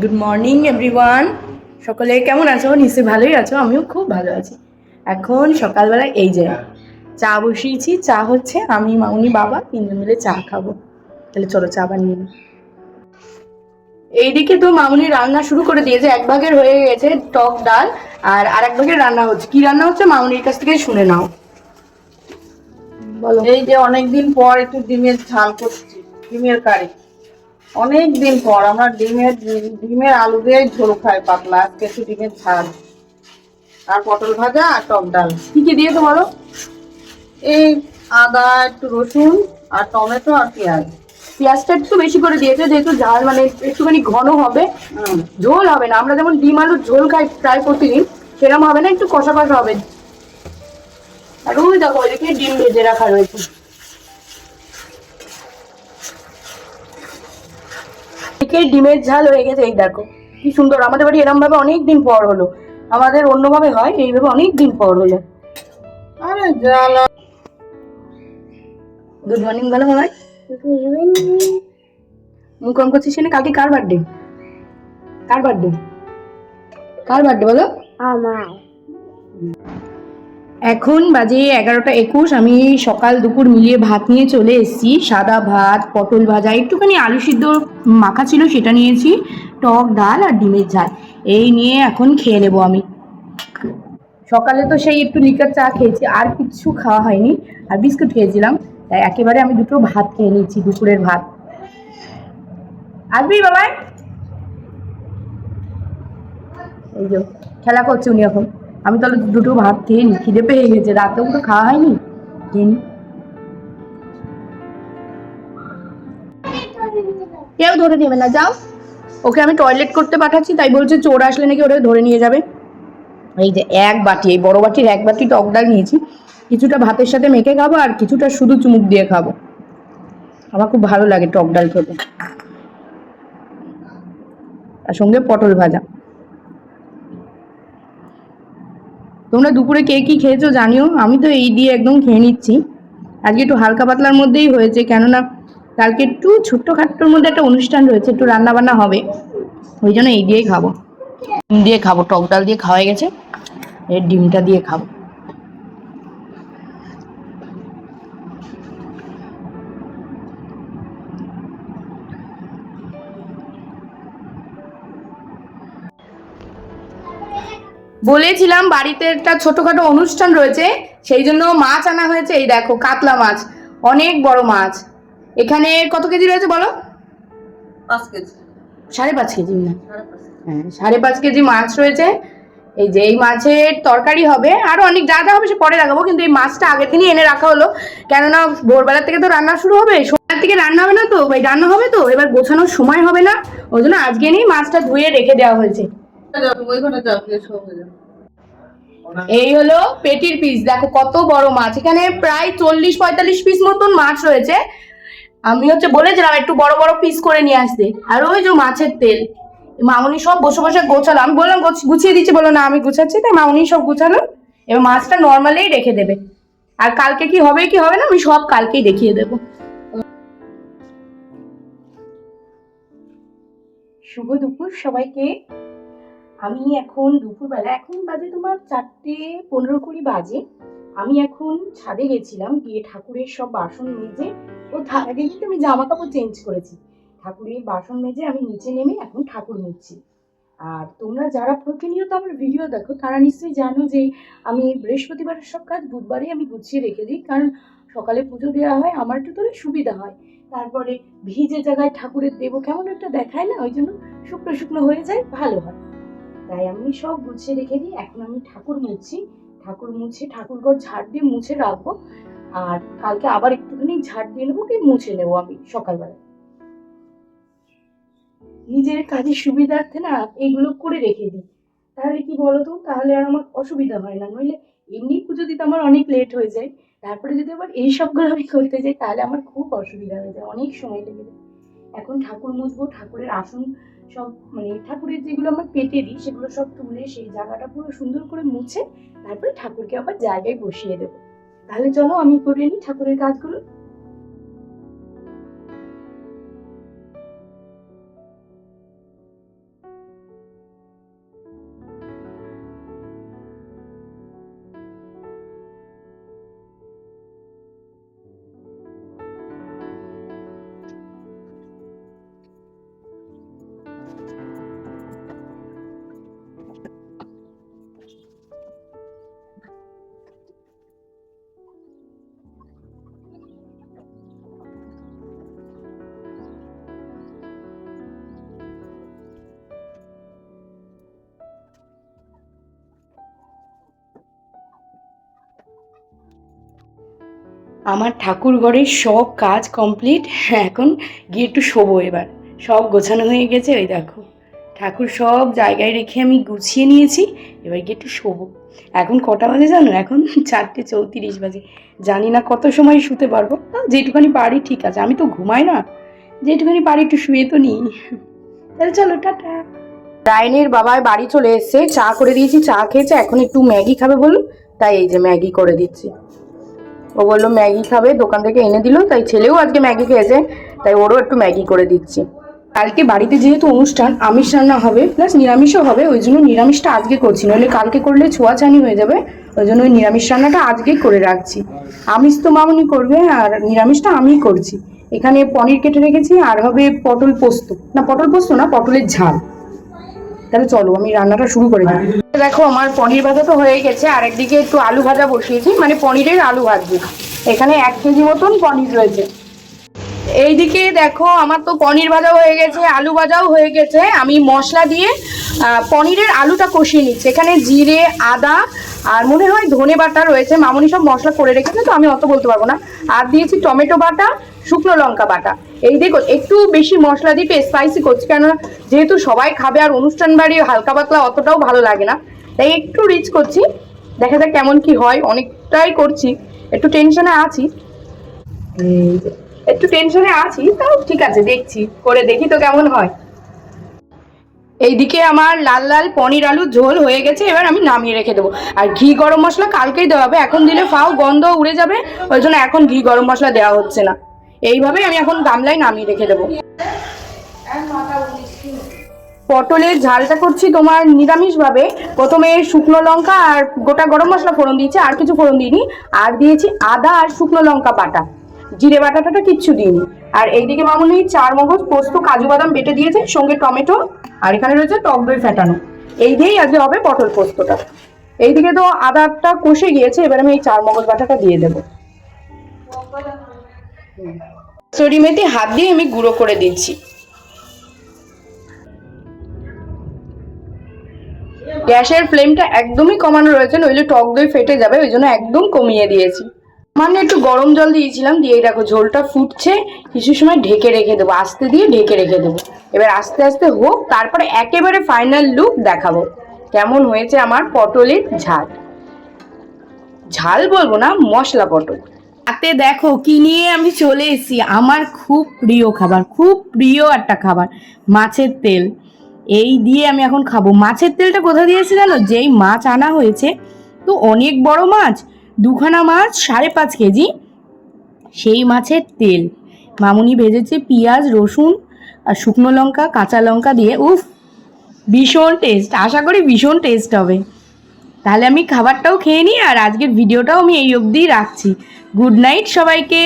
Good morning everyone সকলে কেমন আছো? নিশ্চয়ই ভালোই আছো। আমিও খুব ভালো আছি। এখন সকালবেলা এই যে চা বসিয়েছি। চা হচ্ছে আমি মাউনি বাবা তিনজন মিলে চা খাব। তাহলে চলো চা বানিয়ে নিই। এইদিকে তো মামুনি রান্না শুরু করে দিয়েছে। এক ভাগের হয়ে গেছে টক ডাল আর আরেক ভাগের রান্না হচ্ছে। কি রান্না হচ্ছে মামুনির কাছ থেকে শুনে নাও। বলো। এই যে অনেকদিন পর একটু ডিমের ঝাল করছি। ডিমের কারি। অনেক দিন পর আমরা ডিমের ডিমের আলু দিয়ে ঝোল খাই পাতলা আজকে একটু ডিমের ঝাল। আর পটল ভাজা আর টক ডাল। কি কি দিয়েছ বলো? এই আদা একটু রসুন আর টমেটো আর পেঁয়াজ। পেঁয়াজটা একটু বেশি করে দিয়েছে যেহেতু ঝাল মানে একটুখানি ঘন হবে। ঝোল হবে না। আমরা যেমন ডিম আলুর ঝোল খাই প্রায় প্রতিদিন সেরকম হবে না একটু কষা কষা হবে। আর ওই দেখো ওইদিকে ডিম ভেজে রাখা রয়েছে। এদিকে ডিমের ঝাল হয়ে গেছে এই দেখো কি সুন্দর। আমাদের বাড়ি এরম ভাবে অনেক দিন পর হলো। আমাদের অন্যভাবে হয় এইভাবে অনেক দিন পর হলো। আরে জ্বালা। গুড মর্নিং বলো মামাই মুখ কম করছিস না কালকে কার বার্থডে কার বার্থডে কার বার্থডে বলো? এখন বাজে এগারোটা একুশ, আমি সকাল দুপুর মিলিয়ে ভাত নিয়ে চলে এসেছি। সাদা ভাত, পটল ভাজা, একটুখানি আলু সিদ্ধ মাখা ছিল সেটা নিয়েছি, টক ডাল আর ডিমের ঝাল। এই নিয়ে এখন খেয়ে নেব আমি। সকালে তো সেই একটু লিকার চা খেয়েছি, আর কিছু খাওয়া হয়নি, আর বিস্কুট খেয়েছিলাম। তাই একেবারে আমি দুটো ভাত খেয়ে নিচ্ছি, দুপুরের ভাত। আসবি বাবাই? এই যে, খেলা করছে উনি এখন। আমি তাহলে দুটো ভাত খেয়ে নি, খিদে পেয়ে গেছে রাতেও তো খাওয়া হয়নি? খেয়ে কেউ ধরে নেবে না, যাও। ওকে আমি টয়লেট করতে পাঠাচ্ছি, তাই বলছে চোর আসলে নাকি ওটা ধরে নিয়ে যাবে। এই যে এক বাটি, এই বড় বাটির এক বাটি টক ডাল নিয়েছি, কিছুটা ভাতের সাথে মেখে খাব আর কিছুটা শুধু চুমুক দিয়ে খাব। আমার খুব ভালো লাগে টক ডাল খেতে। আর সঙ্গে পটল ভাজা। তোমরা দুপুরে কে কী খেয়েছো জানিও। আমি তো এই দিয়ে একদম খেয়ে নিচ্ছি। আজকে একটু হালকা পাতলার মধ্যেই হয়েছে, কেননা কালকে একটু ছোট্ট খাট্টোর মধ্যে একটা অনুষ্ঠান রয়েছে, একটু রান্নাবান্না হবে। ওই জন্য এই দিয়েই খাব। ডিম দিয়ে খাব, টক ডাল দিয়ে খাওয়া গেছে। এর ডিমটা দিয়ে খাব। বলেছিলাম বাড়িতে একটা ছোটখাটো অনুষ্ঠান রয়েছে সেই জন্য মাছ আনা হয়েছে। এই দেখো কাতলা মাছ অনেক বড় মাছ। এখানে কত কেজি রয়েছে বলো? পাঁচ কেজি। সাড়ে পাঁচ কেজি না। হ্যাঁ সাড়ে পাঁচ কেজি মাছ রয়েছে। এই যে এই মাছের তরকারি হবে আরও অনেক যা যা হবে সে পরে রাখাবো কিন্তু এই মাছটা আগের দিনই এনে রাখা হলো। কেননা ভোরবেলা থেকে তো রান্না শুরু হবে সন্ধ্যার থেকে রান্না হবে না তো ভাই রান্না হবে তো এবার গোছানোর সময় হবে না। ওই জন্য আজকে নিয়ে মাছটা ধুয়ে রেখে দেওয়া হয়েছে। এই হলো পেটির পিস দেখো কত বড় মাছ। এখানে প্রায় চল্লিশ, পঁয়তাল্লিশ পিস মতন মাছ রয়েছে। আমি হচ্ছে বলেছিলাম একটু বড় বড় পিস করে নিয়ে আসতে। আর ওই যে মাছের তেল মামুনি সব বসে বসে গোছালো। আমি বললাম গুছিয়ে দিচ্ছি। বলো না, আমি গুছাচ্ছি। তাই মামুনি সব গুছালো। এবার মাছটা নর্মালেই রেখে দেবে। আর কালকে কি হবে কি হবে না, আমি সব কালকেই দেখিয়ে দেবো। শুভ দুপুর সবাইকে। আমি এখন দুপুরবেলা, এখন বাজে তোমার চারটে পনেরো কুড়ি বাজে। আমি এখন ছাদে গেছিলাম, গিয়ে ঠাকুরের সব বাসন মেজে, ও তার কিন্তু আমি জামা কাপড় চেঞ্জ করেছি। ঠাকুরের বাসন মেজে আমি নিচে নেমে এখন ঠাকুর মুছছি। আর তোমরা যারা প্রতিনিয়ত আমার ভিডিও দেখো, তারা নিশ্চয়ই জানো যে আমি বৃহস্পতিবারের সব কাজ বুধবারই আমি গুছিয়ে রেখে দিই, কারণ সকালে পুজো দেওয়া হয়, আমার একটু তাহলে সুবিধা হয়। তারপরে ভিজে জায়গায় ঠাকুরের দেবো কেমন একটা দেখায় না, ওই জন্য শুকনো শুকনো হয়ে যায়, ভালো হয়। তাই আমি সব গুছিয়ে রেখে দিই এখন আমি ঠাকুর মুছছি ঠাকুর মুছে ঠাকুর ঘর ঝাড় দিয়ে মুছে রাখব। আর কালকে আবার একটুখানি ঝাড় দিয়ে নেব কি মুছে নেব আমি সকালবেলা নিজের কাজের সুবিধার্থে না এগুলো করে রেখে দিই। তাহলে কি বলতো? তাহলে আর আমার অসুবিধা হয় না। নইলে এমনি পুজো দিতে আমার অনেক লেট হয়ে যায়। তারপরে যদি আবার এই সবগুলো আমি করতে যাই, তাহলে আমার খুব অসুবিধা হয়ে যায়। অনেক সময় লেগে যায়। এখন ঠাকুর মুছবো, ঠাকুরের আসন সব মানে ঠাকুরের যেগুলো আমরা পেটে দিই, সেগুলো সব তুলে সেই জায়গাটা পুরো সুন্দর করে মুছে তারপরে ঠাকুরকে আবার জায়গায় বসিয়ে দেবো। তাহলে চলো আমি করে নিই ঠাকুরের কাজগুলো। আমার ঠাকুর ঘরের সব কাজ কমপ্লিট এখন গিয়ে একটু শোবো এবার। সব গোছানো হয়ে গেছে, ওই দেখো। ঠাকুর সব জায়গায় রেখে আমি গুছিয়ে নিয়েছি, এবার গিয়ে একটু শোবো। এখন কটা বাজে জানো? এখন চারটে চৌত্রিশ বাজে। জানি না কত সময় শুতে পারব। যেটুখানি পারি ঠিক আছে, আমি তো ঘুমাই না। যেটুখানি পারি একটু শুয়ে তো নিই। তাহলে চলো, টাটা। রায়নের বাবায় বাড়ি চলে এসছে, চা করে দিয়েছি, চা খেয়েছে, এখন একটু ম্যাগি খাবে বলুন। তাই এই যে ম্যাগি করে দিচ্ছি। ও বলল, ম্যাগি খাবে, দোকান থেকে এনে দিল, তাই ছেলেও আজকে ম্যাগি খেয়েছে, তাই ওরও একটু ম্যাগি করে দিচ্ছি। কালকে বাড়িতে যেহেতু অনুষ্ঠান, আমিষ রান্না হবে, প্লাস নিরামিষও হবে, ওই জন্য নিরামিষটা আজকে করছি, নইলে কালকে করলে ছোঁয়াছানি হয়ে যাবে, ওই জন্য ওই নিরামিষ রান্নাটা আজকেই করে রাখছি। আমিষ তো মামনি করবে, আর নিরামিষটা আমিই করছি। এখানে পনির কেটে রেখেছি, আর হবে পটল পোস্ত। না, পটল পোস্ত না, পটলের ঝাল। তাহলে চলো, আমি রান্নাটা শুরু করে দিই। দেখো, আমার পনির ভাজা তো হয়ে গেছে, আর একদিকে একটু আলু ভাজা বসিয়েছি মানে পনিরের আলু ভাজি এখানে এক কেজি মতন পনির রয়েছে। এইদিকে দেখো, আমার তো পনির ভাজাও হয়ে গেছে, আলু ভাজাও হয়ে গেছে। আমি মশলা দিয়ে পনিরের আলুটা কষিয়ে নিচ্ছি। এখানে জিরে, আদা আর মনে হয় ধনে বাটা রয়েছে। মামনি সব মশলা করে রেখেছে, তো আমি অত বলতে পারব না। আর দিয়েছি টমেটো বাটা, শুকনো লঙ্কা বাটা। এই দেখো, একটু বেশি মশলা একটু স্পাইসি করছি, কেননা যেহেতু সবাই খাবে আর অনুষ্ঠান বাড়ি হালকা পাতলা অতটাও ভালো লাগে না। তাই একটু রিচ করছি, দেখা যাক কেমন কি হয়। অনেকটাই করছি, একটু টেনশনে আছি। এই একটু টেনশনে আছি, তাও ঠিক আছে, দেখছি, করে দেখি তো কেমন হয়। এইদিকে আমার লাল লাল পনির আলু ঝোল হয়ে গেছে, এবার আমি নামিয়ে রেখে দেবো। আর ঘি গরম মশলা কালকেই দেওয়া হবে, এখন দিলে ফাও গন্ধ উড়ে যাবে, ওই জন্য এখন ঘি গরম মশলা দেওয়া হচ্ছে না। এইভাবে আমি এখন গামলায় নামিয়ে রেখে দেবো। পটলের ঝালটা করছি তোমার নিরামিষভাবে। প্রথমে শুকনো লঙ্কা আর গোটা গরম মশলা ফোড়ন দিয়েছি, আর কিছু ফোড়ন দিইনি। আর দিয়েছি আদা আর শুকনো লঙ্কা বাটা। জিরে বাটাটা কিচ্ছু দিইনি। আর এইদিকে মামুনি চার মগজ, পোস্ত, কাজু বাদাম বেটে দিয়েছে, সঙ্গে টমেটো, আর এখানে রয়েছে টক দই ফেটানো। এই দিয়েই আজকে হবে পটল পোস্তটা। এইদিকে তো আদাটা কষে গিয়েছে, এবার আমি এই চার মগজ বাটাটা দিয়ে দেবো। সরি মেথি হাত দিয়ে আমি গুঁড়ো করে দিচ্ছি। গ্যাসের ফ্লেমটা একদমই কমানো রয়েছে, নইলে টক দই ফেটে যাবে, ওই জন্য একদম কমিয়ে দিয়েছি। মানে একটু গরম জল দিয়েছিলাম, দিয়ে দেখো ঝোলটা ফুটছে, কিছু সময় ঢেকে রেখে দেবো, আস্তে দিয়ে ঢেকে রেখে দেবো। এবার আস্তে আস্তে হোক, তারপরে একেবারে ফাইনাল লুক দেখাবো, কেমন হয়েছে আমার পটলের ঝাল। ঝাল বলব না, মশলা পটল। হাতে দেখো কি নিয়ে আমি চলে এসেছি, আমার খুব প্রিয় খাবার, খুব প্রিয় একটা খাবার, মাছের তেল। এই দিয়ে আমি এখন খাব। মাছের তেলটা কোথা দিয়েছি জানো? যেই মাছ আনা হয়েছে, তো অনেক বড় মাছ দুখানা মাছ সাড়ে পাঁচ কেজি। সেই মাছের তেল। মামুনি ভেজেছে পেঁয়াজ, রসুন আর শুকনো লঙ্কা, কাঁচা লঙ্কা দিয়ে। উফ, ভীষণ টেস্ট আশা করি ভীষণ টেস্ট হবে। তাহলে আমি খাবারটাও খেয়ে নিই আর আজকের ভিডিওটাও আমি এই অবধিই রাখছি। গুড নাইট সবাইকে।